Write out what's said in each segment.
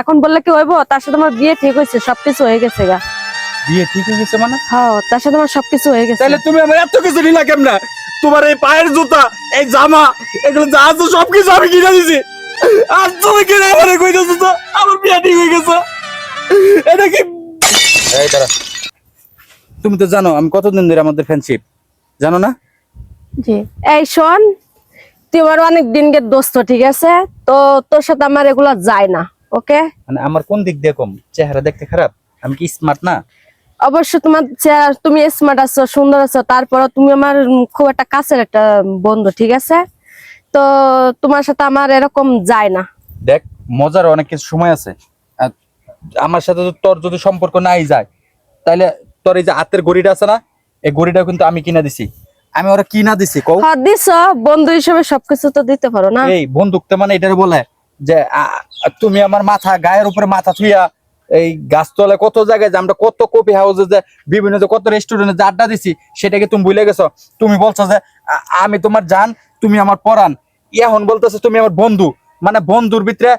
এখন বললে কি হইব? তার সাথে আমার বিয়ে ঠিক হয়েছে সবকিছু হয়ে গেছে গা। বিয়ে ঠিক হয়ে গেছে মানে? হ্যাঁ তার সাথে আমার সবকিছু হয়ে গেছে। তাহলে তুমি আমার এত কিছু নিলা কেমনা? তোমার এই পায়ের জুতা এই জামা এগুলো যা আছে সবকিছু আমি কিনে দিছি। আর তুমি কিনে আমার কইতেছো তো আমার বিয়ে ঠিক হয়ে গেছে। এটা কি এই দাঁড়া। তুমি তো জানো আমি কতদিন ধরে আমাদের ফ্রেন্ডশিপ জানো না? জি। এই শোন তুই আমার অনেক দিনকে দোস্ত ঠিক আছে? তো তোর সাথে আমার এগুলো যায় না। ওকে? মানে আমার কোন দিক দিয়ে কম? চেহারা দেখতে খারাপ? আমি কি স্মার্ট না? অবশ্য তোমার চেহারা- তুমি স্মার্ট আছো সুন্দর আছো তারপর তুমি আমার খুব একটা কাছের একটা বন্ধু ঠিক আছে? তো তোমার সাথে আমার এরকম যায় না। দেখ মজার অনেক কিছু সময় আছে। আমার সাথে তোর যদি সম্পর্ক নাই যায় তাহলে তোর এই যে হাতের ঘড়িটা আছে না এই ঘড়িটা কিন্তু আমি কিনা দিছি। আমি ওরা কিনা দিছি কও? হ্যাঁ দিছ। বন্ধু হিসেবে সবকিছু তো দিতে পারো না। এই বন্দুকটা মানে এটার বলে যে তুমি আমার মাথা গায়ের উপরে মাথা থুইয়া এই গাছতলায় কত জায়গায় যে আমরা কত কপি হাউসে যে বিভিন্ন যে কত রেস্টুরেন্টে যে আড্ডা দিছি সেটাকে তুমি ভুলে গেছো। তুমি বলছো যে আমি তোমার জান তুমি আমার পরাণ। এখন বলতেছো তুমি আমার বন্ধু। মানে বন্ধুর ভিতরে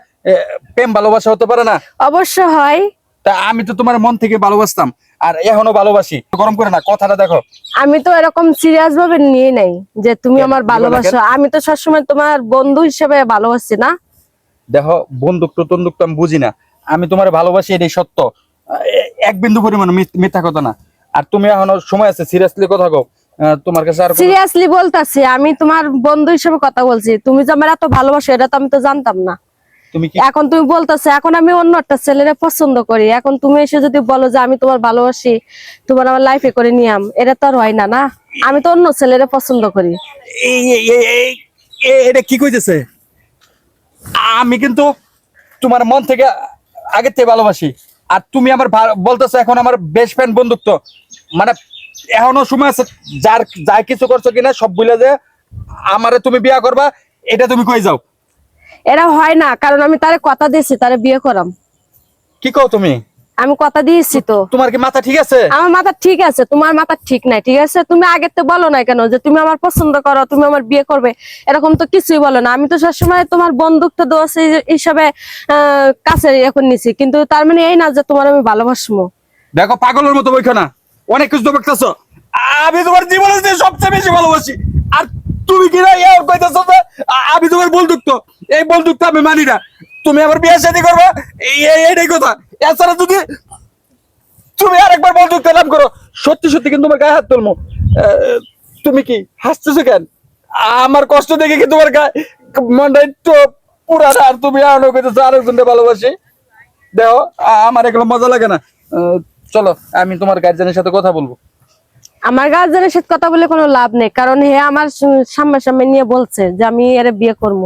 প্রেম ভালোবাসা হতে পারে না। অবশ্য হয়। তা আমি তো তোমার মন থেকে ভালোবাসতাম আর এখনও ভালোবাসি। গরম করে না কথাটা দেখো। আমি তো এরকম সিরিয়াস ভাবে নিয়ে নাই যে তুমি আমার ভালোবাসো। আমি তো সবসময় তোমার বন্ধু হিসেবে ভালোবাসি না। দেখো বন্দুক তো তন্দুক তো আমি বুঝি না। আমি তোমার ভালোবাসি এটাই সত্য। এক বিন্দু পরিমাণ মিথ্যা কথা না। আর তুমি এখনও সময় আছে সিরিয়াসলি কথা কও। তোমার কাছে আর সিরিয়াসলি বলতাছি আমি তোমার বন্ধু হিসেবে কথা বলছি। তুমি যে আমার এত ভালোবাসো এটা তো আমি তো জানতাম না। তুমি এখন তুমি বলতেছো এখন আমি অন্য একটা ছেলেরে পছন্দ করি। এখন তুমি এসে যদি বলো যে আমি তোমার ভালোবাসি তোমার আমার লাইফে করে নিয়াম এটা তো আর হয় না না? আমি তো অন্য ছেলেরে পছন্দ করি। এটা কি কইতেছে? আমি কিন্তু তোমার মন থেকে আগের থেকে ভালোবাসি। আর তুমি আমার বলতেছো এখন আমার বেস্ট ফ্রেন্ড বন্ধুত্ব। মানে এখনও সময় আছে যার যা কিছু করছ কিনা সব বুঝলে যে আমারে তুমি বিয়া করবা এটা তুমি কই যাও? এরা হয় না কারণ আমি তারে কথা দিয়েছি তারে বিয়ে করাম। কি কও তুমি? আমি কথা দিয়েছি তো। তোমার কি মাথা ঠিক আছে? আমার মাথা ঠিক আছে তোমার মাথা ঠিক নাই ঠিক আছে? তুমি আগে তো বলো না কেন যে তুমি আমার পছন্দ করো তুমি আমার বিয়ে করবে? এরকম তো কিছুই বলো না। আমি তো সবসময় তোমার বন্ধুত্ব দোষ হিসাবে কাছে এখন নিছি। কিন্তু তার মানে এই না যে তোমার আমি ভালোবাসবো। দেখো পাগলের মতো বইখা না। অনেক কিছু তো দেখতেছো আমি তোমার জীবনে যে সবচেয়ে বেশি ভালোবাসি। আর তুমি কি না ইয়ার কইতেছো যে আমি তোমার বন্ধুত্ব এই বন্ধুত্ব আমি মানি না। তুমি আমার বিয়ে শাদী করবে? এই এই- এইটাই কথা। এছাড়া যদি তুমি আরেকবার বন্ধুত্ব নাম করো সত্যি সত্যি কিন্তু তোমার গায়ে হাত তুলমো। আহ, তুমি কি হাসতেছো কেন? আমার কষ্ট দেখে কি তোমার গায়ে মনটা একটু পুরা আর তুমি আরও কইতেছো আরেকজনকে ভালোবাসি। দেখো আমার এগুলো মজা লাগে না। চলো আমি তোমার গার্জেনের সাথে কথা বলব। আমার গার্জেনের সাথে কথা বলে কোনো লাভ নেই কারণ হে আমার সামনে সামনে নিয়ে বলছে যে আমি এর বিয়ে করব।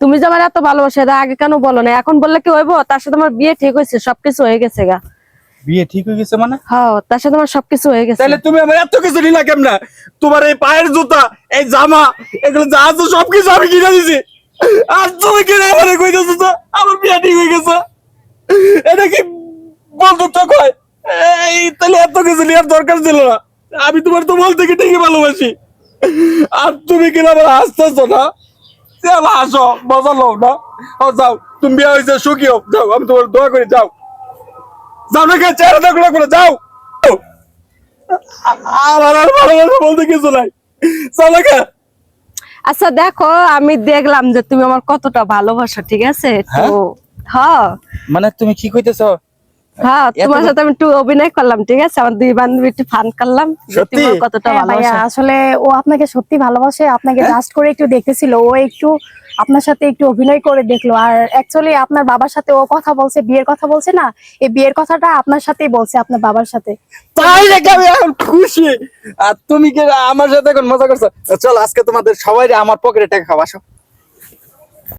তুমি যে আমার এত ভালোবাসা এটা আগে কেন বলো না? এখন বললে কি হইব? তার সাথে আমার বিয়ে ঠিক হয়েছে সবকিছু হয়ে গেছে গা। বিয়ে ঠিক হয়ে গেছে মানে? হ্যাঁ তার সাথে আমার সবকিছু হয়ে গেছে। তাহলে তুমি আমার এত কিছু নিলা কেমনা? তোমার এই পায়ের জুতা এই জামা এগুলো যা আছে সবকিছু আমি কিনে দিছি। আর তুমি কিনে আমার কইতেছো তো আমার বিয়ে ঠিক হয়ে গেছে। এটা কি বন্ধুত্ব কয়? এই তাহলে এত কিছু নেওয়ার দরকার ছিল না। আমি তোমার তো বল থেকে ঠিকই ভালোবাসি। আর তুমি কিনা আমার হাসতেছো না? চল হাসো মজা লও না? ও যাও তুমি বিয়ে হয়েছে সুখী হোক যাও আমি তোমার দোয়া করি যাও। যাও না কেন চেহারা দেখো না করে যাও। আমার আর ভালোবাসা বলতে কিছু নাই। চলো কে? আচ্ছা দেখো আমি দেখলাম যে তুমি আমার কতটা ভালোবাসো ঠিক আছে? তো হ্যাঁ? হ্যাঁ মানে তুমি কি কইতেছ? হ্যাঁ তোমার সাথে আমি একটু অভিনয় করলাম ঠিক আছে? আমার দুই বান্ধবী একটু ফান করলাম কতটা হ্যাঁ আসলে ও আপনাকে সত্যি ভালোবাসে আপনাকে হ্যাঁ? জাস্ট করে একটু দেখতেছিল ও একটু আপনার সাথে একটু অভিনয় করে দেখল আর অ্যাকচুয়ালি আপনার বাবার সাথে ও কথা বলছে বিয়ের কথা বলছে না এই বিয়ের কথাটা আপনার সাথেই বলছে আপনার বাবার সাথে। তাই নাকি আমি এখন খুশি? আর তুমি কি আমার সাথে এখন মজা করছ? চল আজকে তোমাদের সবাই আমার পকেটে টাকা খাওয়া আসো।